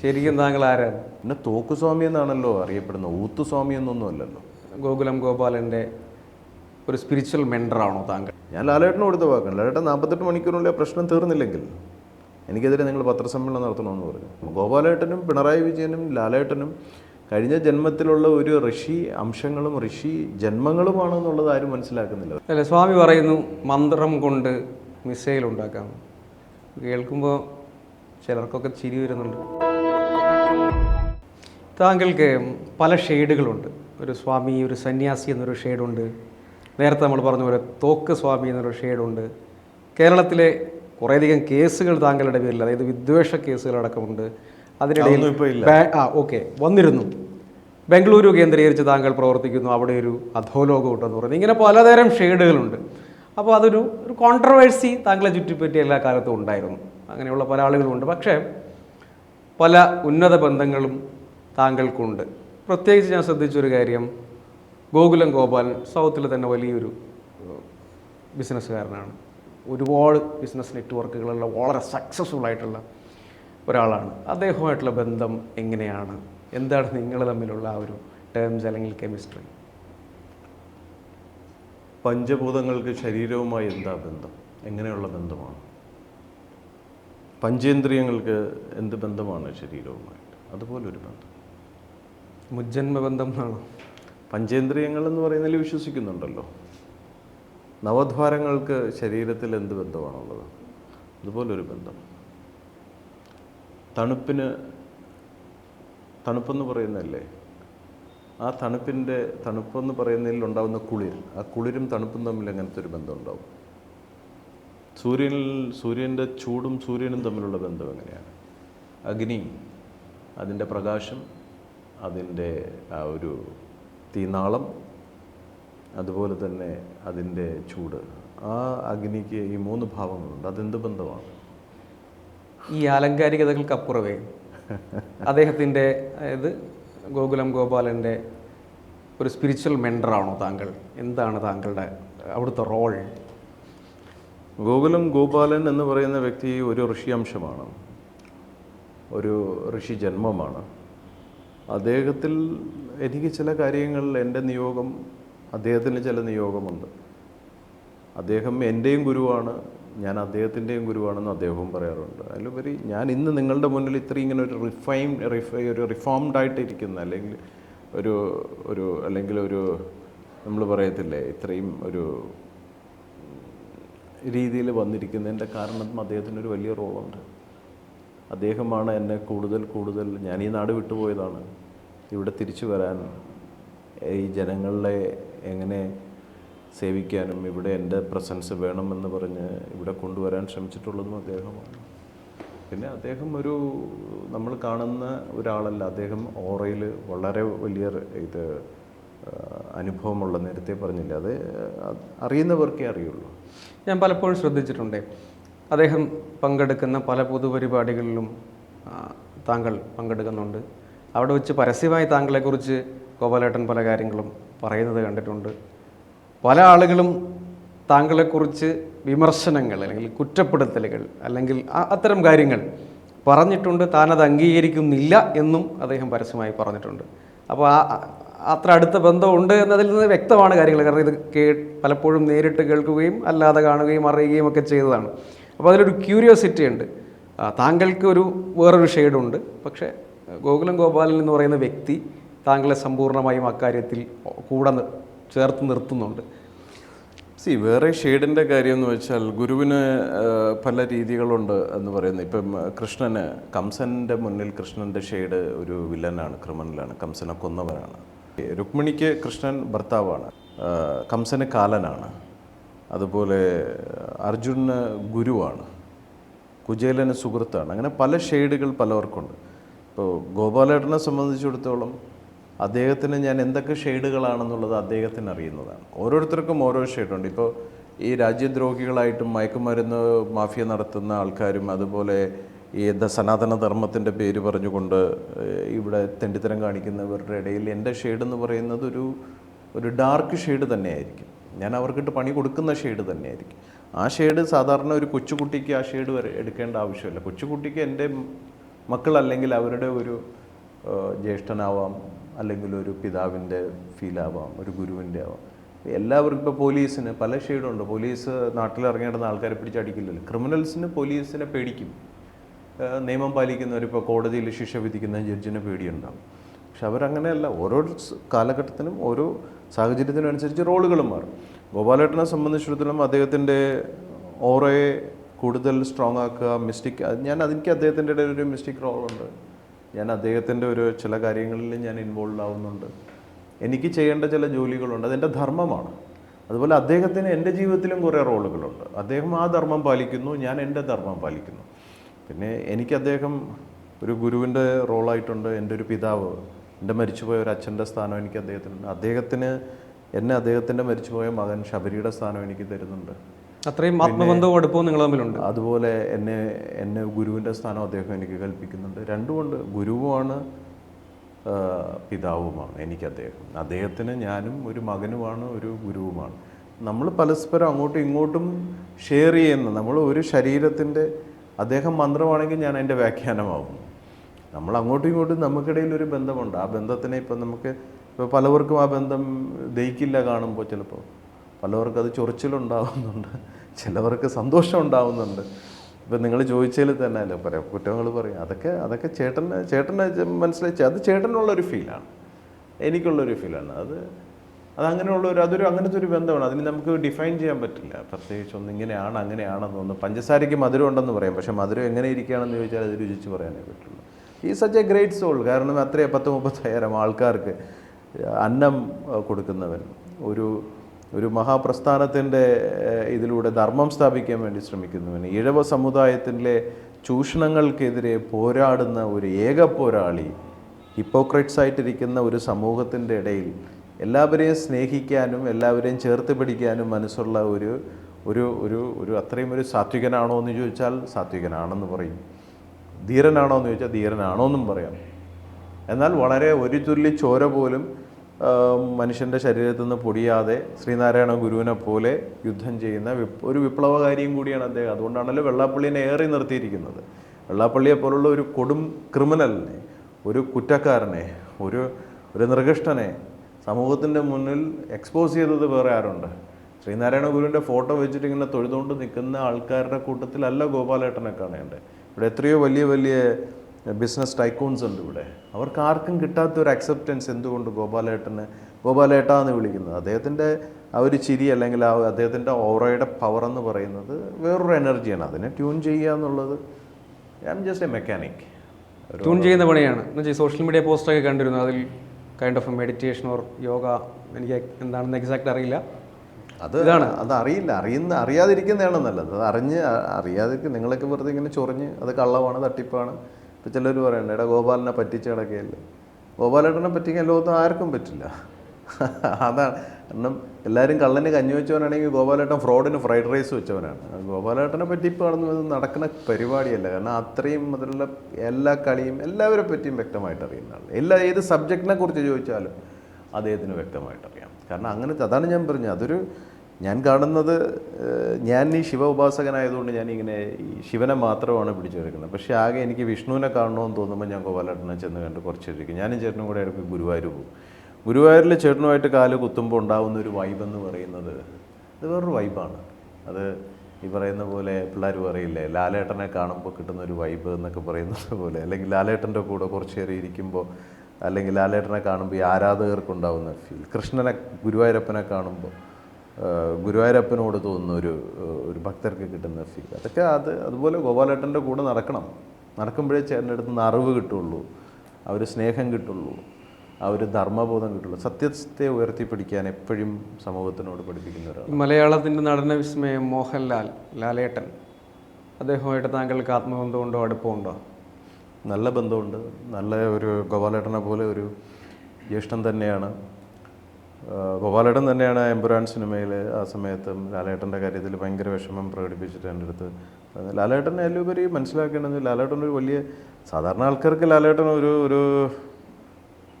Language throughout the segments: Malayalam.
ശരിക്കും താങ്കൾ ആരാണ്? പിന്നെ തോക്കുസ്വാമി എന്നാണല്ലോ അറിയപ്പെടുന്നത്. ഊത്തുസ്വാമി എന്നൊന്നും അല്ലല്ലോ. ഗോകുലം ഗോപാലന്റെ ഒരു സ്പിരിച്വൽ മെൻഡറാണോ താങ്കൾ? ഞാൻ ലാലേട്ടന് കൊടുത്ത വാക്കാണ്. ലാലേട്ടൻ നാൽപ്പത്തെട്ട് മണിക്കൂറിനുള്ളിൽ ആ പ്രശ്നം തീർന്നില്ലെങ്കിൽ എനിക്കെതിരെ നിങ്ങൾ പത്രസമ്മേളനം നടത്തണമെന്ന് പറഞ്ഞു. ഗോപാലേട്ടനും പിണറായി വിജയനും ലാലേട്ടനും കഴിഞ്ഞ ജന്മത്തിലുള്ള ഒരു ഋഷി അംശങ്ങളും ഋഷി ജന്മങ്ങളുമാണ് എന്നുള്ളത് ആരും മനസ്സിലാക്കുന്നില്ല. അല്ല സ്വാമി പറയുന്നു മന്ത്രം കൊണ്ട് മിസൈൽ ഉണ്ടാക്കാം. കേൾക്കുമ്പോൾ ചിലർക്കൊക്കെ ചിരി വരുന്നുണ്ട്. താങ്കൾക്ക് പല ഷെയ്ഡുകളുണ്ട്. ഒരു സ്വാമി ഒരു സന്യാസി എന്നൊരു ഷെയ്ഡുണ്ട്. നേരത്തെ നമ്മൾ പറഞ്ഞ പോലെ തോക്ക് സ്വാമി എന്നൊരു ഷെയ്ഡുണ്ട്. കേരളത്തിലെ കുറേയധികം കേസുകൾ താങ്കളുടെ പേരിൽ അതായത് വിദ്വേഷ കേസുകളടക്കമുണ്ട് അതിനിടയിൽ ആ ഓക്കെ. വന്നിരുന്നു. ബംഗളൂരു കേന്ദ്രീകരിച്ച് താങ്കൾ പ്രവർത്തിക്കുന്നു. അവിടെ ഒരു അധോലോകം ഉണ്ടെന്ന് പറയുന്നു. ഇങ്ങനെ പലതരം ഷെയ്ഡുകളുണ്ട്. അപ്പോൾ അതൊരു ഒരു കോൺട്രവേഴ്സി താങ്കളെ ചുറ്റിപ്പറ്റി എല്ലാ കാലത്തും ഉണ്ടായിരുന്നു. അങ്ങനെയുള്ള പല ആളുകളുമുണ്ട് പക്ഷേ പല ഉന്നത ബന്ധങ്ങളും താങ്കൾക്കുണ്ട്. പ്രത്യേകിച്ച് ഞാൻ ശ്രദ്ധിച്ചൊരു കാര്യം ഗോകുലം ഗോപാലൻ സൗത്തിൽ തന്നെ വലിയൊരു ബിസിനസ്സുകാരനാണ്. ഒരുപാട് ബിസിനസ് നെറ്റ്വർക്കുകളുള്ള വളരെ സക്സസ്ഫുൾ ആയിട്ടുള്ള ഒരാളാണ്. അദ്ദേഹവുമായിട്ടുള്ള ബന്ധം എങ്ങനെയാണ്? എന്താണ് നിങ്ങൾ തമ്മിലുള്ള ആ ഒരു ടേംസ് അല്ലെങ്കിൽ കെമിസ്ട്രി പഞ്ചഭൂതങ്ങൾക്ക് ശരീരവുമായി എന്താ ബന്ധം? എങ്ങനെയുള്ള ബന്ധമാണ്? പഞ്ചേന്ദ്രിയങ്ങൾക്ക് എന്ത് ബന്ധമാണ് ശരീരവുമായിട്ട്? അതുപോലൊരു ബന്ധം. മുജ്ജന്മബന്ധം എന്നാണോ? പഞ്ചേന്ദ്രിയങ്ങൾ എന്ന് പറയുന്നതിൽ വിശ്വസിക്കുന്നുണ്ടല്ലോ. നവദ്വാരങ്ങൾക്ക് ശരീരത്തിൽ എന്ത് ബന്ധമാണുള്ളത്? അതുപോലൊരു ബന്ധം. തണുപ്പിന് തണുപ്പെന്ന് പറയുന്നതല്ലേ? ആ തണുപ്പിന്റെ തണുപ്പെന്ന് പറയുന്നതിൽ ഉണ്ടാകുന്ന കുളിർ ആ കുളിരും തണുപ്പും തമ്മിൽ എങ്ങനത്തെ ഒരു ബന്ധം ഉണ്ടാവും? സൂര്യനിൽ സൂര്യന്റെ ചൂടും സൂര്യനും തമ്മിലുള്ള ബന്ധം എങ്ങനെയാണ്? അഗ്നി അതിന്റെ പ്രകാശം അതിന്റെ ആ ഒരു തീനാളം അതുപോലെ തന്നെ അതിന്റെ ചൂട്. ആ അഗ്നിക്ക് ഈ മൂന്ന് ഭാവങ്ങളുണ്ട്. അതെന്ത് ബന്ധമാണ്? ഈ ആലങ്കാരികതകൾക്കപ്പുറവേ അദ്ദേഹത്തിന്റെ അതായത് ഗോകുലം ഗോപാലന്റെ ഒരു സ്പിരിച്വൽ മെൻഡറാണോ താങ്കൾ? എന്താണ് താങ്കളുടെ അവിടുത്തെ റോൾ ഗോകുലം ഗോപാലൻ എന്ന് പറയുന്ന വ്യക്തി ഒരു ഋഷി അംശമാണ് ഒരു ഋഷി ജന്മമാണ് അദ്ദേഹത്തിൽ എനിക്ക് ചില കാര്യങ്ങളിൽ എന്റെ നിയോഗം അദ്ദേഹത്തിന് ചില നിയോഗമുണ്ട്. അദ്ദേഹം എന്റെയും ഗുരുവാണ് ഞാൻ അദ്ദേഹത്തിന്റെയും ഗുരുവാണെന്ന് അദ്ദേഹവും പറയാറുണ്ട്. അതിലുപരി ഞാൻ ഇന്ന് നിങ്ങളുടെ മുന്നിൽ ഇത്രയും ഇങ്ങനെ ഒരു റിഫൈം റിഫൈ ഒരു റിഫോംഡ് ആയിട്ട് ഇരിക്കുന്ന അല്ലെങ്കിൽ ഒരു ഒരു അല്ലെങ്കിൽ ഒരു നമ്മൾ പറയത്തില്ലേ ഇത്രയും ഒരു രീതിയിൽ വന്നിരിക്കുന്നതിന്റെ കാരണം അദ്ദേഹത്തിനൊരു വലിയ റോളുണ്ട്. അദ്ദേഹമാണ് എന്നെ കൂടുതൽ കൂടുതൽ ഞാൻ ഈ നാട് വിട്ടുപോയതാണ് ഇവിടെ തിരിച്ചു വരാൻ ഈ ജനങ്ങളെ എങ്ങനെ സേവിക്കാനും ഇവിടെ എന്റെ പ്രസൻസ് വേണമെന്ന് പറഞ്ഞ് ഇവിടെ കൊണ്ടുവരാൻ ശ്രമിച്ചിട്ടുള്ളതും അദ്ദേഹമാണ്. പിന്നെ അദ്ദേഹം ഒരു നമ്മൾ കാണുന്ന ഒരാളല്ല അദ്ദേഹം ഓറയിൽ വളരെ വലിയ ഇത് അനുഭവമുള്ള നേരത്തെ പറഞ്ഞില്ല? അത് അറിയുന്നവർക്കേ അറിയുള്ളൂ. ഞാൻ പലപ്പോഴും ശ്രദ്ധിച്ചിട്ടുണ്ട്. അദ്ദേഹം പങ്കെടുക്കുന്ന പല പൊതുപരിപാടികളിലും താങ്കൾ പങ്കെടുക്കുന്നുണ്ട്. അവിടെ വെച്ച് പരസ്യമായി താങ്കളെക്കുറിച്ച് ഗോപാലേട്ടൻ പല കാര്യങ്ങളും പറയുന്നത് കണ്ടിട്ടുണ്ട്. പല ആളുകളും താങ്കളെക്കുറിച്ച് വിമർശനങ്ങൾ അല്ലെങ്കിൽ കുറ്റപ്പെടുത്തലുകൾ അല്ലെങ്കിൽ അത്തരം കാര്യങ്ങൾ പറഞ്ഞിട്ടുണ്ട്. താനത് അംഗീകരിക്കുന്നില്ല എന്നും അദ്ദേഹം പരസ്യമായി പറഞ്ഞിട്ടുണ്ട്. അപ്പോൾ ആ അത്ര അടുത്ത ബന്ധമുണ്ട് എന്നതിൽ നിന്ന് വ്യക്തമാണ് കാര്യങ്ങൾ. കാരണം ഇത് കേ പലപ്പോഴും നേരിട്ട് കേൾക്കുകയും അല്ലാതെ കാണുകയും അറിയുകയും ഒക്കെ ചെയ്തതാണ്. അപ്പോൾ അതിലൊരു ക്യൂരിയോസിറ്റി ഉണ്ട്. താങ്കൾക്ക് ഒരു വേറൊരു ഷെയ്ഡുണ്ട് പക്ഷേ ഗോകുലം ഗോപാലൻ എന്ന് പറയുന്ന വ്യക്തി താങ്കളെ സമ്പൂർണമായും അക്കാര്യത്തിൽ കൂടെ ചേർത്ത് നിർത്തുന്നുണ്ട്. സി വേറെ ഷെയ്ഡിന്റെ കാര്യം എന്ന് വെച്ചാൽ ഗുരുവിന് പല രീതികളുണ്ട് എന്ന് പറയുന്നത് ഇപ്പം കൃഷ്ണന് കംസന്റെ മുന്നിൽ കൃഷ്ണന്റെ ഷെയ്ഡ് ഒരു വില്ലനാണ് ക്രിമിനലാണ് കംസനെ കൊന്നവനാണ്. രുക്മിണിക്ക് കൃഷ്ണൻ ഭർത്താവാണ്. കംസന് കാലനാണ്. അതുപോലെ അർജുനന് ഗുരുവാണ്. കുചേലന് സുഹൃത്താണ്. അങ്ങനെ പല ഷെയ്ഡുകൾ പലവർക്കുണ്ട്. ഇപ്പോൾ ഗോപാലേട്ടനെ സംബന്ധിച്ചിടത്തോളം അദ്ദേഹത്തിന് ഞാൻ എന്തൊക്കെ ഷെയ്ഡുകളാണെന്നുള്ളത് അദ്ദേഹത്തിന് അറിയുന്നതാണ്. ഓരോരുത്തർക്കും ഓരോ ഷെയ്ഡുണ്ട്. ഇപ്പോൾ ഈ രാജ്യദ്രോഹികളായിട്ടും മയക്കുമരുന്ന് മാഫിയ നടത്തുന്ന ആൾക്കാരും അതുപോലെ ഈ സനാതന ധർമ്മത്തിന്റെ പേര് പറഞ്ഞുകൊണ്ട് ഇവിടെ തെണ്ടിത്തരം കാണിക്കുന്നവരുടെ ഇടയിൽ എന്റെ ഷെയ്ഡ് എന്ന് പറയുന്നത് ഒരു ഒരു ഡാർക്ക് ഷെയ്ഡ് തന്നെയായിരിക്കും. ഞാൻ അവർക്കിട്ട് പണി കൊടുക്കുന്ന ഷെയ്ഡ് തന്നെയായിരിക്കും. ആ ഷെയ്ഡ് സാധാരണ ഒരു കൊച്ചുകുട്ടിക്ക് ആ ഷെയ്ഡ് വരെ എടുക്കേണ്ട ആവശ്യമില്ല. കൊച്ചുകുട്ടിക്ക് എന്റെ മക്കൾ അല്ലെങ്കിൽ അവരുടെ ഒരു ജ്യേഷ്ഠനാവാം അല്ലെങ്കിൽ ഒരു പിതാവിന്റെ ഫീലാവാം ഒരു ഗുരുവിന്റെ ആവാം. എല്ലാവർക്കും ഇപ്പോൾ പോലീസിന് പല ഷെയ്ഡുണ്ട്. പോലീസ് നാട്ടിലിറങ്ങേണ്ടുന്ന ആൾക്കാരെ പിടിച്ചടിക്കില്ലല്ലോ. ക്രിമിനൽസിന് പോലീസിനെ പേടിക്കും. നിയമം പാലിക്കുന്നവർ ഇപ്പോൾ കോടതിയിൽ ശിക്ഷ വിധിക്കുന്ന ജഡ്ജിന് പേടിയുണ്ടാകും പക്ഷെ അവരങ്ങനെയല്ല ഓരോ കാലഘട്ടത്തിനും ഓരോ സാഹചര്യത്തിനും അനുസരിച്ച് റോളുകളും മാറും. ഗോപാലേട്ടനെ സംബന്ധിച്ചിടത്തോളം അദ്ദേഹത്തിന്റെ ഓറയെ കൂടുതൽ സ്ട്രോങ് ആക്കുക മിസ്റ്റേക്ക് ഞാൻ അതെനിക്ക് അദ്ദേഹത്തിന്റെ ഇടയിൽ ഒരു മിസ്റ്റേക്ക് റോളുണ്ട് ഞാൻ അദ്ദേഹത്തിന്റെ ഒരു ചില കാര്യങ്ങളിൽ ഞാൻ ഇൻവോൾവ് ആവുന്നുണ്ട്. എനിക്ക് ചെയ്യേണ്ട ചില ജോലികളുണ്ട് അതെന്റെ ധർമ്മമാണ്. അതുപോലെ അദ്ദേഹത്തിന് എന്റെ ജീവിതത്തിലും കുറേ റോളുകളുണ്ട്. അദ്ദേഹം ആ ധർമ്മം പാലിക്കുന്നു ഞാൻ എന്റെ ധർമ്മം പാലിക്കുന്നു. പിന്നെ എനിക്ക് അദ്ദേഹം ഒരു ഗുരുവിന്റെ റോളായിട്ടുണ്ട് എന്റെ ഒരു പിതാവ്. എന്റെ മരിച്ചുപോയ ഒരു അച്ഛന്റെ സ്ഥാനം എനിക്ക് അദ്ദേഹത്തിനുണ്ട്. അദ്ദേഹത്തിന് എന്നെ അദ്ദേഹത്തിന്റെ മരിച്ചുപോയ മകൻ ശബരിയുടെ സ്ഥാനം എനിക്ക് തരുന്നുണ്ട്. അത്രയും ആത്മബന്ധവും അടുപ്പവും നിങ്ങൾ തമ്മിലുണ്ട്. അതുപോലെ എന്നെ എന്നെ ഗുരുവിന്റെ സ്ഥാനം അദ്ദേഹം എനിക്ക് കൽപ്പിക്കുന്നുണ്ട്. രണ്ടുമുണ്ട്. ഗുരുവുമാണ് പിതാവുമാണ് എനിക്ക് അദ്ദേഹം അദ്ദേഹത്തിന് ഞാനും ഒരു മകനുമാണ് ഒരു ഗുരുവുമാണ്. നമ്മൾ പരസ്പരം അങ്ങോട്ടും ഇങ്ങോട്ടും ഷെയർ ചെയ്യുന്ന നമ്മൾ ഒരു ശരീരത്തിന്റെ അദ്ദേഹം മന്ത്രമാണെങ്കിൽ ഞാൻ അതിന്റെ വ്യാഖ്യാനമാകുന്നു. നമ്മൾ അങ്ങോട്ടും ഇങ്ങോട്ടും നമുക്കിടയിൽ ഒരു ബന്ധമുണ്ട്. ആ ബന്ധത്തിനെ ഇപ്പം നമുക്ക് ഇപ്പോൾ പലവർക്കും ആ ബന്ധം ദഹിക്കില്ല കാണുമ്പോൾ ചിലപ്പോൾ. പലവർക്കും അത് ചൊറിച്ചിലുണ്ടാവുന്നുണ്ട്. ചിലവർക്ക് സന്തോഷം ഉണ്ടാവുന്നുണ്ട്. ഇപ്പം നിങ്ങൾ ചോദിച്ചതിൽ തന്നെ അല്ലേ പറയാം. കുറ്റങ്ങൾ പറയും. അതൊക്കെ അതൊക്കെ ചേട്ടന് ചേട്ടനെ മനസ്സിലായി. അത് ചേട്ടനുള്ളൊരു ഫീലാണ്. എനിക്കുള്ളൊരു ഫീലാണ്. അത് അത് അങ്ങനെയുള്ള ഒരു അതൊരു അങ്ങനത്തെ ഒരു ബന്ധമാണ്. അതിന് നമുക്ക് ഡിഫൈൻ ചെയ്യാൻ പറ്റില്ല. പ്രത്യേകിച്ച് ഒന്ന് ഇങ്ങനെയാണ് അങ്ങനെയാണെന്ന് ഒന്ന് പഞ്ചസാരയ്ക്ക് മധുരം ഉണ്ടെന്ന് പറയാം. പക്ഷേ മധുരം എങ്ങനെ ഇരിക്കുകയാണെന്ന് ചോദിച്ചാൽ അത് രുചിച്ച് പറയാനേ പറ്റുള്ളൂ. ഈ എ ഗ്രേറ്റ് സോൾ കാരണം അത്രയും പത്ത് മുപ്പത്തയ്യായിരം ആൾക്കാർക്ക് അന്നം കൊടുക്കുന്നവൻ. ഒരു ഒരു മഹാപ്രസ്ഥാനത്തിന്റെ ഇതിലൂടെ ധർമ്മം സ്ഥാപിക്കാൻ വേണ്ടി ശ്രമിക്കുന്നവൻ. ഇഴവ സമുദായത്തിലെ ചൂഷണങ്ങൾക്കെതിരെ പോരാടുന്ന ഒരു ഏക പോരാളി ഹിപ്പോക്രൈറ്റ്സ് ആയിട്ടിരിക്കുന്ന ഒരു സമൂഹത്തിന്റെ ഇടയിൽ എല്ലാവരെയും സ്നേഹിക്കാനും എല്ലാവരെയും ചേർത്ത് പിടിക്കാനും മനസ്സുള്ള ഒരു ഒരു ഒരു ഒരു അത്രയും ഒരു സാത്വികനാണോ എന്ന് ചോദിച്ചാൽ സാത്വികനാണെന്ന് പറയും. ധീരനാണോ എന്ന് ചോദിച്ചാൽ ധീരനാണോ എന്നും പറയാം. എന്നാൽ വളരെ ഒരു തുള്ളി ചോര പോലും മനുഷ്യന്റെ ശരീരത്തിൽ നിന്ന് പൊടിയാതെ ശ്രീനാരായണ ഗുരുവിനെ പോലെ യുദ്ധം ചെയ്യുന്ന ഒരു വിപ്ലവകാരിയും കൂടിയാണ് അദ്ദേഹം. അതുകൊണ്ടാണല്ലോ വെള്ളാപ്പള്ളിനെ ഏറി നിർത്തിയിരിക്കുന്നത്. വെള്ളാപ്പള്ളിയെ പോലുള്ള ഒരു കൊടും ക്രിമിനലിനെ ഒരു കുറ്റക്കാരനെ ഒരു ഒരു നിർഗഷ്ടനെ സമൂഹത്തിന്റെ മുന്നിൽ എക്സ്പോസ് ചെയ്തത് വേറെ ആരുണ്ട്? ശ്രീനാരായണ ഗുരുവിന്റെ ഫോട്ടോ വെച്ചിട്ട് ഇങ്ങനെ തൊഴുതുകൊണ്ട് നിൽക്കുന്ന ആൾക്കാരുടെ കൂട്ടത്തിലല്ല ഗോപാലേട്ടനെ കാണേണ്ടത്. ഇവിടെ എത്രയോ വലിയ വലിയ ബിസിനസ് ടൈക്കോൺസ് ഉണ്ട് ഇവിടെ. അവർക്ക് ആർക്കും കിട്ടാത്ത ഒരു അക്സെപ്റ്റൻസ് എന്തുകൊണ്ട് ഗോപാലേട്ടന് ഗോപാലേട്ട എന്ന് വിളിക്കുന്നത്? അദ്ദേഹത്തിന്റെ ആ ഒരു ചിരി അല്ലെങ്കിൽ ആ അദ്ദേഹത്തിന്റെ ഓറയുടെ പവർ എന്ന് പറയുന്നത് വേറൊരു എനർജിയാണ് അതിനെ ട്യൂൺ ചെയ്യുക എന്നുള്ളത് um just a mechanic tune ചെയ്യുന്ന പണിയാണ്. സോഷ്യൽ മീഡിയ പോസ്റ്റൊക്കെ കണ്ടിരുന്നു. അതിൽ kind of meditation or yoga എനിക്ക് എന്താണെന്ന് എക്സാക്ട് അറിയില്ല. അത് ഇതാണ്. അത് അറിയില്ല. അറിയുന്ന അറിയാതിരിക്കുന്നതാണ് നല്ലത്. അത് അറിഞ്ഞ് അറിയാതിരിക്കും നിങ്ങളൊക്കെ വെറുതെ ഇങ്ങനെ ചൊറിഞ്ഞ് അത് കള്ളമാണ് തട്ടിപ്പാണ്. ഇപ്പം ചിലർ പറയണ്ട എടാ ഗോപാലിനെ പറ്റിച്ച് കിടക്കുകയല്ലേ ഗോപാലേട്ടനെ പറ്റിക്കാൻ ലോകത്ത് ആർക്കും പറ്റില്ല. അതാണ്. കാരണം എല്ലാവരും കള്ളന് കഞ്ഞി വെച്ചവനാണെങ്കിൽ ഗോപാലേട്ടൻ ഫ്രോഡിന് ഫ്രൈഡ് റൈസ് വെച്ചവനാണ്. ഗോപാലേട്ടനെ പറ്റി ഇപ്പോൾ ഇത് നടക്കുന്ന പരിപാടിയല്ല. കാരണം അത്രയും മുതലുള്ള എല്ലാ കളിയും എല്ലാവരെ പറ്റിയും വ്യക്തമായിട്ട് അറിയുന്ന ആൾ എല്ലാ ഏത് സബ്ജക്റ്റിനെ കുറിച്ച് ചോദിച്ചാലും അദ്ദേഹത്തിന് വ്യക്തമായിട്ട് അറിയാം. കാരണം അങ്ങനെ അതാണ് ഞാൻ പറഞ്ഞത്. അതൊരു ഞാൻ കാണുന്നത് ഞാൻ ഈ ശിവ ഉപാസകനായതുകൊണ്ട് ഞാനിങ്ങനെ ഈ ശിവനെ മാത്രമാണ് പിടിച്ചെടുക്കുന്നത്. പക്ഷേ ആകെ എനിക്ക് വിഷ്ണുവിനെ കാണണമെന്ന് തോന്നുമ്പോൾ ഞാൻ ഗോപാലേട്ടനെ ചെന്ന് കണ്ട് കുറച്ചിരിക്കും ഞാനും ചേട്ടനും കൂടെ ഇടയ്ക്ക് ഗുരുവായൂർ പോകും. ഗുരുവായൂരിൽ ചേട്ടനുമായിട്ട് കാൽ കുത്തുമ്പോൾ ഉണ്ടാകുന്ന ഒരു വൈബ് എന്ന് പറയുന്നത് അത് വേറൊരു വൈബാണ് അത് ഈ പറയുന്ന പോലെ പിള്ളേർ പറയില്ലേ ലാലേട്ടനെ കാണുമ്പോൾ കിട്ടുന്ന ഒരു വൈബ് എന്നൊക്കെ പറയുന്നത് പോലെ. അല്ലെങ്കിൽ ലാലേട്ടന്റെ കൂടെ കുറച്ച് നേരം ഇരിക്കുമ്പോൾ അല്ലെങ്കിൽ ലാലേട്ടനെ കാണുമ്പോൾ ഈ ആരാധകർക്കുണ്ടാവുന്ന ഫീൽ കൃഷ്ണനെ ഗുരുവായൂരപ്പനെ കാണുമ്പോൾ ഗുരുവായൂരപ്പനോട് തോന്നുന്ന ഒരു ഒരു ഭക്തർക്ക് കിട്ടുന്ന ഫീൽ അതൊക്കെ അത് അതുപോലെ ഗോപാലേട്ടന്റെ കൂടെ നടക്കണം. നടക്കുമ്പോഴേ ചേട്ടന്റെ അടുത്ത് നിന്ന് അറിവ് കിട്ടുള്ളൂ ആ ഒരു സ്നേഹം കിട്ടുള്ളൂ. ആ ഒരു ധർമ്മബോധം കിട്ടുള്ളൂ. സത്യത്തെ ഉയർത്തിപ്പിടിക്കാൻ എപ്പോഴും സമൂഹത്തിനോട് പഠിപ്പിക്കുന്ന ഒരാൾ മലയാളത്തിന്റെ നടന വിസ്മയം മോഹൻലാൽ ലാലേട്ടൻ. അദ്ദേഹമായിട്ട് താങ്കൾക്ക് ആത്മബന്ധമുണ്ടോ? അടുപ്പമുണ്ടോ? നല്ല ബന്ധമുണ്ട്. നല്ല ഒരു ഗോപാലേട്ടനെ പോലെ ഒരു ജ്യേഷ്ഠൻ തന്നെയാണ്. ഗോപാലേട്ടൻ തന്നെയാണ് എമ്പുരാൻ സിനിമയിൽ ആ സമയത്തും ലാലേട്ടന്റെ കാര്യത്തിൽ ഭയങ്കര വിഷമം പ്രകടിപ്പിച്ചിട്ട് എന്റെ അടുത്ത്. ലാലേട്ടനെ എല്ലാവരും മനസ്സിലാക്കേണ്ടത് ലാലേട്ടൻ ഒരു വലിയ സാധാരണ ആൾക്കാർക്ക് ലാലേട്ടൻ ഒരു ഒരു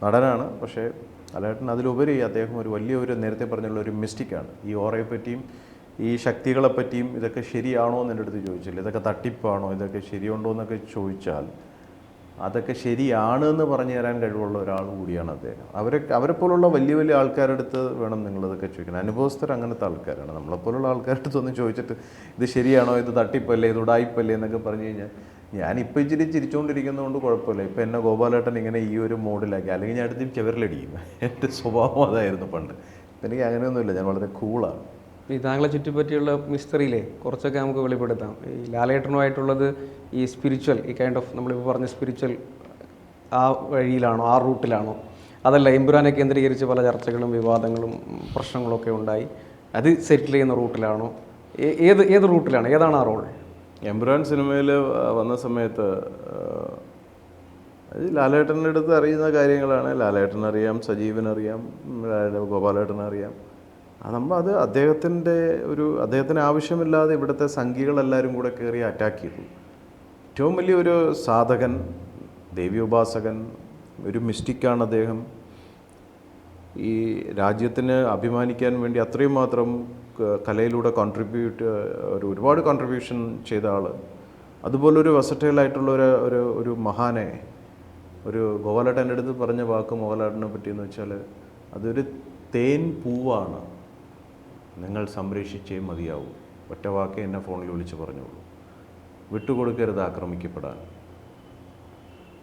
നടനാണ്. പക്ഷേ ലാലേട്ടൻ അതിലുപരി അദ്ദേഹം ഒരു വലിയ ഒരു നേരത്തെ പറഞ്ഞുള്ള ഒരു മിസ്റ്റിക്കാണ്. ഈ ഓറയെ പറ്റിയും ഈ ശക്തികളെ പറ്റിയും ഇതൊക്കെ ശരിയാണോ എന്ന് എന്റെ അടുത്ത് ചോദിച്ചില്ല. ഇതൊക്കെ തട്ടിപ്പാണോ? ഇതൊക്കെ ശരിയുണ്ടോ എന്നൊക്കെ ചോദിച്ചാൽ അതൊക്കെ ശരിയാണ് എന്ന് പറഞ്ഞു തരാൻ കഴിവുള്ള ഒരാൾ കൂടിയാണ് അദ്ദേഹം. അവരെ അവരെ പോലുള്ള വലിയ വലിയ ആൾക്കാരുടെ അടുത്ത് വേണം നിങ്ങളിതൊക്കെ ചോദിക്കണം അനുഭവസ്ഥർ അങ്ങനത്തെ ആൾക്കാരാണ്. നമ്മളെപ്പോലുള്ള ആൾക്കാരുടെ അടുത്തൊന്നും ചോദിച്ചിട്ട് ഇത് ശരിയാണോ? ഇത് തട്ടിപ്പല്ലേ? ഇത് ഉടായിപ്പല്ലേ എന്നൊക്കെ പറഞ്ഞു കഴിഞ്ഞാൽ ഞാനിപ്പോൾ ഇച്ചിരി ചിരിച്ചുകൊണ്ടിരിക്കുന്നതുകൊണ്ട് കുഴപ്പമില്ല. ഇപ്പം എന്നെ ഗോപാലേട്ടൻ ഇങ്ങനെ ഈ ഒരു മോഡിലാക്കി അല്ലെങ്കിൽ ഞാൻ അടുത്തും ചെവറിലടിക്കും എന്റെ സ്വഭാവം അതായിരുന്നു പണ്ട്. ഇപ്പം എനിക്ക് അങ്ങനെയൊന്നുമില്ല ഞാൻ വളരെ കൂളാണ് ഈ താങ്കളെ ചുറ്റിപ്പറ്റിയുള്ള മിസ്റ്ററിയിലെ കുറച്ചൊക്കെ നമുക്ക് വെളിപ്പെടുത്താം. ഈ ലാലേട്ടനുമായിട്ടുള്ളത് ഈ സ്പിരിച്വൽ ഈ കൈൻഡ് ഓഫ് നമ്മളിപ്പോൾ പറഞ്ഞ സ്പിരിച്വൽ ആ വഴിയിലാണോ ആ റൂട്ടിലാണോ? അതല്ല എമ്പുരാനെ കേന്ദ്രീകരിച്ച് പല ചർച്ചകളും വിവാദങ്ങളും പ്രശ്നങ്ങളൊക്കെ ഉണ്ടായി. അത് സെറ്റിൽ ചെയ്യുന്ന റൂട്ടിലാണോ? ഏത് ഏത് റൂട്ടിലാണ്? ഏതാണ് ആ റോൾ എംബ്രാൻ സിനിമയിൽ വന്ന സമയത്ത് ലാലേട്ടന്റെ അടുത്ത് അറിയുന്ന കാര്യങ്ങളാണ്. ലാലേട്ടൻ അറിയാം സജീവൻ അറിയാം ഗോപാലേട്ടൻ അറിയാം. നമ്മൾ അത് അദ്ദേഹത്തിന്റെ ഒരു അദ്ദേഹത്തിന് ആവശ്യമില്ലാതെ ഇവിടുത്തെ സംഘികളെല്ലാവരും കൂടെ കയറി അറ്റാക്ക് ചെയ്തു. ഏറ്റവും വലിയൊരു സാധകൻ ദേവി ഉപാസകൻ ഒരു മിസ്റ്റിക്കാണ് അദ്ദേഹം. ഈ രാജ്യത്തിന് അഭിമാനിക്കാൻ വേണ്ടി അത്രയും മാത്രം കലയിലൂടെ കോൺട്രിബ്യൂട്ട് ഒരു ഒരുപാട് കോൺട്രിബ്യൂഷൻ ചെയ്ത ആൾ അതുപോലൊരു വെസറ്റൈലായിട്ടുള്ള ഒരു ഒരു ഒരു മഹാനെ ഒരു ഗോപാലേട്ടന്റെ അടുത്ത് പറഞ്ഞ വാക്ക് മോഹൻലാലിനെ പറ്റിയെന്ന് വെച്ചാൽ അതൊരു തേൻ പൂവാണ്. നിങ്ങൾ സംരക്ഷിച്ചേ മതിയാവും. ഒറ്റ വാക്കേ എന്നെ ഫോണിൽ വിളിച്ച് പറഞ്ഞോളൂ. വിട്ടുകൊടുക്കരുത് ആക്രമിക്കപ്പെടാൻ.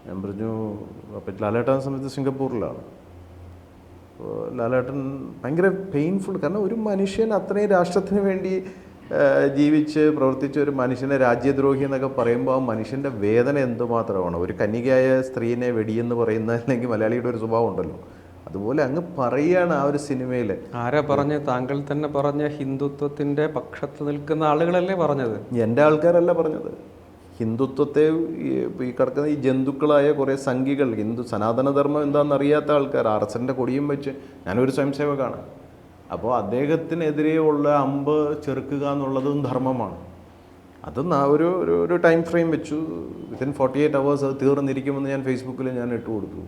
ഞാൻ പറഞ്ഞു അപ്പം ലാലേട്ടാൻ സമയത്ത് സിംഗപ്പൂരിലാണ്. ലാലേട്ടൻ ഭയങ്കര പെയിൻഫുൾ കാരണം ഒരു മനുഷ്യൻ അത്രയും രാഷ്ട്രത്തിന് വേണ്ടി ജീവിച്ച് പ്രവർത്തിച്ച ഒരു മനുഷ്യനെ രാജ്യദ്രോഹി എന്നൊക്കെ പറയുമ്പോൾ ആ മനുഷ്യന്റെ വേദന എന്തുമാത്രമാണ്? ഒരു കന്യകയായ സ്ത്രീനെ വെടിയെന്ന് പറയുന്ന അല്ലെങ്കിൽ മലയാളിയുടെ ഒരു സ്വഭാവം ഉണ്ടല്ലോ. അതുപോലെ അങ്ങ് പറയുകയാണ് ആ ഒരു സിനിമയിൽ ആരാ പറഞ്ഞ താങ്കൾ തന്നെ പറഞ്ഞ ഹിന്ദുത്വത്തിന്റെ പക്ഷത്ത് നിൽക്കുന്ന ആളുകളല്ലേ പറഞ്ഞത്? എന്റെ ആൾക്കാരല്ല പറഞ്ഞത്. ഹിന്ദുത്വത്തെ ഈ കിടക്കുന്ന ഈ ജന്തുക്കളായ കുറേ സംഘികൾ ഹിന്ദു സനാതനധർമ്മം എന്താണെന്ന് അറിയാത്ത ആൾക്കാർ ആർ എസ് എന്റെ കൊടിയും വെച്ച് ഞാനൊരു സ്വയംസേവകാണ്. അപ്പോൾ അദ്ദേഹത്തിനെതിരെയുള്ള അമ്പ് ചെറുക്കുക എന്നുള്ളതും ധർമ്മമാണ്. അത് ആ ഒരു ഒരു ടൈം ഫ്രെയിം വെച്ചു. വിത്തിൻ ഫോർട്ടി എയ്റ്റ് അവേഴ്സ് അത് തീർന്നിരിക്കുമെന്ന് ഞാൻ ഫേസ്ബുക്കിൽ ഞാൻ ഇട്ട് കൊടുത്തു.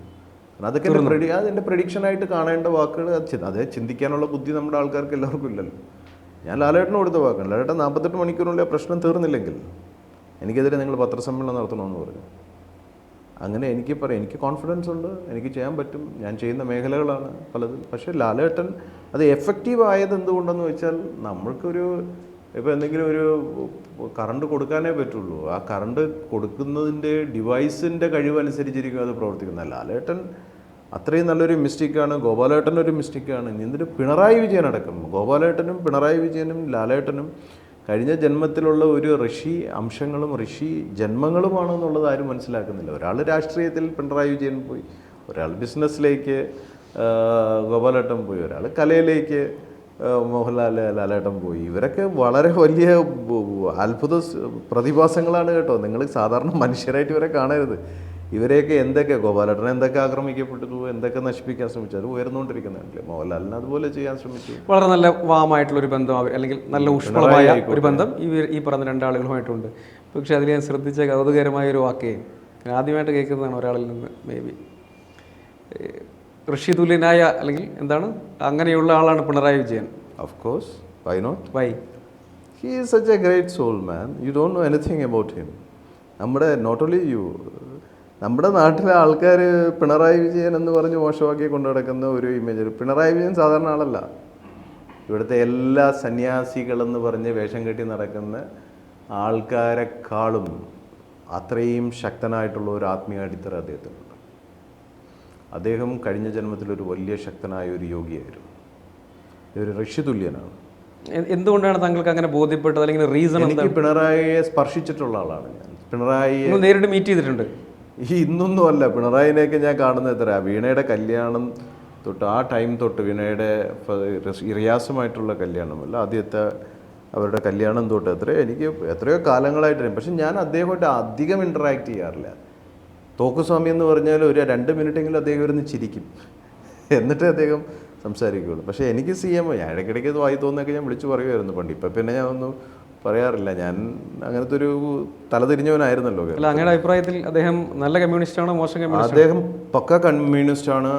അതൊക്കെ എന്റെ പ്രഡി അത് എന്റെ പ്രഡിക്ഷനായിട്ട് കാണേണ്ട വാക്കുകൾ അത് ചിന്തിക്കാനുള്ള ബുദ്ധി നമ്മുടെ ആൾക്കാർക്ക് എല്ലാവർക്കും ഇല്ലല്ലോ. ഞാൻ ലാലേട്ടന് കൊടുത്ത വാക്കാണ്. ലാലേട്ടൻ നാൽപ്പത്തെട്ട് മണിക്കൂറിനുള്ളിൽ ആ പ്രശ്നം തീർന്നില്ലെങ്കിൽ എനിക്കെതിരെ നിങ്ങൾ പത്രസമ്മേളനം നടത്തണമെന്ന് പറഞ്ഞു. അങ്ങനെ എനിക്ക് പറയാം എനിക്ക് കോൺഫിഡൻസ് ഉണ്ട് എനിക്ക് ചെയ്യാൻ പറ്റും ഞാൻ ചെയ്യുന്ന മേഖലകളാണ് പലതും. പക്ഷേ ലാലേട്ടൻ അത് എഫക്റ്റീവ് ആയത് എന്തുകൊണ്ടെന്ന് വെച്ചാൽ നമ്മൾക്കൊരു ഇപ്പോൾ എന്തെങ്കിലും ഒരു കറണ്ട് കൊടുക്കാനേ പറ്റുള്ളൂ. ആ കറണ്ട് കൊടുക്കുന്നതിന്റെ ഡിവൈസിന്റെ കഴിവനുസരിച്ചിരിക്കും അത് പ്രവർത്തിക്കുന്നത്. ലാലേട്ടൻ അത്രയും നല്ലൊരു മിസ്റ്റേക്കാണ് ഗോപാലേട്ടൻ ഒരു മിസ്റ്റേക്കാണ് എന്നിട്ട് പിണറായി വിജയൻ അടക്കം? ഗോപാലേട്ടനും പിണറായി വിജയനും ലാലേട്ടനും കഴിഞ്ഞ ജന്മത്തിലുള്ള ഒരു ഋഷി അംശങ്ങളും ഋഷി ജന്മങ്ങളുമാണ് എന്നുള്ളത് ആരും മനസ്സിലാക്കുന്നില്ല. ഒരാൾ രാഷ്ട്രീയത്തിൽ പിണറായി വിജയൻ പോയി ഒരാൾ ബിസിനസ്സിലേക്ക് ഗോപാലേട്ടൻ പോയി ഒരാൾ കലയിലേക്ക് മോഹൻലാൽ ലാലേട്ടൻ പോയി. ഇവരൊക്കെ വളരെ വലിയ അത്ഭുത പ്രതിഭാസങ്ങളാണ് കേട്ടോ. നിങ്ങൾ സാധാരണ മനുഷ്യരായിട്ട് ഇവരെ കാണരുത്. ഇവരെയൊക്കെ എന്തൊക്കെ ഗോപാലേട്ടനെ എന്തൊക്കെ ആക്രമിക്കപ്പെട്ടു എന്തൊക്കെ നശിപ്പിക്കാൻ ശ്രമിച്ചു അത് ഉയർന്നുകൊണ്ടിരിക്കുന്നുണ്ടല്ലേ? മോഹൻലാലിന് അതുപോലെ ചെയ്യാൻ ശ്രമിച്ചു. വളരെ നല്ല വാമായിട്ടുള്ള ഒരു ബന്ധം അല്ലെങ്കിൽ നല്ല ഊഷ്മളമായ ഒരു ബന്ധം ഈ ഈ പറഞ്ഞ രണ്ടാളുകളുമായിട്ടുണ്ട്. പക്ഷെ അതിൽ ഞാൻ ശ്രദ്ധിച്ച കൗതുകരമായ ഒരു വാക്കേ ഞാൻ ആദ്യമായിട്ട് കേൾക്കുന്നതാണ് ഒരാളിൽ നിന്ന് മേ ബി ഋഷി തുല്യനായ അല്ലെങ്കിൽ എന്താണ് അങ്ങനെയുള്ള ആളാണ് Pinarayi Vijayan. Of course why not why he is such a great soul man you don't know anything about him നമ്മുടെ നോട്ട് ഓൺലി യു നമ്മുടെ നാട്ടിലെ ആൾക്കാർ പിണറായി വിജയൻ എന്ന് പറഞ്ഞ് മോശമാക്കി കൊണ്ടു നടക്കുന്ന ഒരു ഇമേജ് പിണറായി വിജയൻ സാധാരണ ആളല്ല. ഇവിടുത്തെ എല്ലാ സന്യാസികളെന്ന് പറഞ്ഞ് വേഷം കെട്ടി നടക്കുന്ന ആൾക്കാരെക്കാളും അത്രയും ശക്തനായിട്ടുള്ള ഒരു ആത്മീയ അടിത്തറ അദ്ദേഹത്തിനുണ്ട്. അദ്ദേഹം കഴിഞ്ഞ ജന്മത്തിൽ ഒരു വലിയ ശക്തനായ ഒരു യോഗിയായിരുന്നു. ഒരു ഋഷിതുല്യനാണ് തുല്യനാണ്. എന്തുകൊണ്ടാണ് താങ്കൾക്ക് അങ്ങനെ ബോധ്യപ്പെട്ടത്? അല്ലെങ്കിൽ റീസൺ എനിക്ക് പിണറായിയെ സ്പർശിച്ചിട്ടുള്ള ആളാണ് ഞാൻ. പിണറായി നേരിട്ട് മീറ്റ് ചെയ്തിട്ടുണ്ട്. ഈ ഇന്നൊന്നും അല്ല. പിണറായിനെയൊക്കെ ഞാൻ കാണുന്നത് എത്ര? വീണയുടെ കല്യാണം തൊട്ട് ആ ടൈം തൊട്ട് വീണയുടെ ഫ- കല്യാണം അല്ല ആദ്യത്തെ അവരുടെ കല്യാണം തൊട്ട്. എത്രയോ എനിക്ക് എത്രയോ കാലങ്ങളായിട്ട് പക്ഷെ ഞാൻ അദ്ദേഹമായിട്ട് അധികം ഇന്ററാക്ട് ചെയ്യാറില്ല. തോക്കുസ്വാമി എന്ന് പറഞ്ഞാൽ ഒരു രണ്ട് മിനിറ്റെങ്കിലും അദ്ദേഹം ഇരുന്ന് ചിരിക്കും. എന്നിട്ട് അദ്ദേഹം സംസാരിക്കുകയുള്ളൂ. പക്ഷേ എനിക്ക് സി എം ഞാൻ ഇടയ്ക്കിടയ്ക്ക് വായി തോന്നുന്നൊക്കെ ഞാൻ വിളിച്ചു പറയുമായിരുന്നു പണ്ട്. ഇപ്പം പിന്നെ ഞാൻ ഒന്നും പറയാറില്ല. ഞാൻ അങ്ങനത്തെ ഒരു തലതിരിഞ്ഞവനായിരുന്നല്ലോ അല്ല അങ്ങയുടെ അഭിപ്രായത്തിൽ അദ്ദേഹം നല്ല കമ്മ്യൂണിസ്റ്റ് ആണോ മോശം കമ്മ്യൂണിസ്റ്റ് അദ്ദേഹം പക്ക ആണ്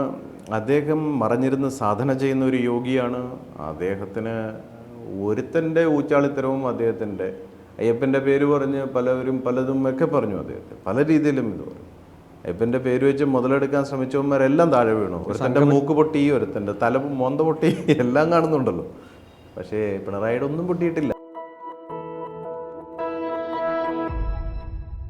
അദ്ദേഹം മറഞ്ഞിരുന്ന് സാധന ചെയ്യുന്ന ഒരു യോഗിയാണ്. അദ്ദേഹത്തിന് ഒരുത്തന്റെ ഊച്ചാളിത്തരവും അദ്ദേഹത്തിന്റെ അയ്യപ്പന്റെ പേര് പറഞ്ഞ് പലവരും പലതും ഒക്കെ പറഞ്ഞു അദ്ദേഹത്തെ. പല രീതിയിലും ഇത് പറഞ്ഞു. അയ്യപ്പന്റെ പേര് വെച്ച് മുതലെടുക്കാൻ ശ്രമിച്ചവന്മാരെല്ലാം താഴെ വീണു. ഒരുത്തന്റെ മൂക്ക് പൊട്ടി ഒരുത്തന്റെ തല മോന്ത പൊട്ടി എല്ലാം കാണുന്നുണ്ടല്ലോ. പക്ഷേ പിണറായിയുടെ ഒന്നും പൊട്ടിയിട്ടില്ല.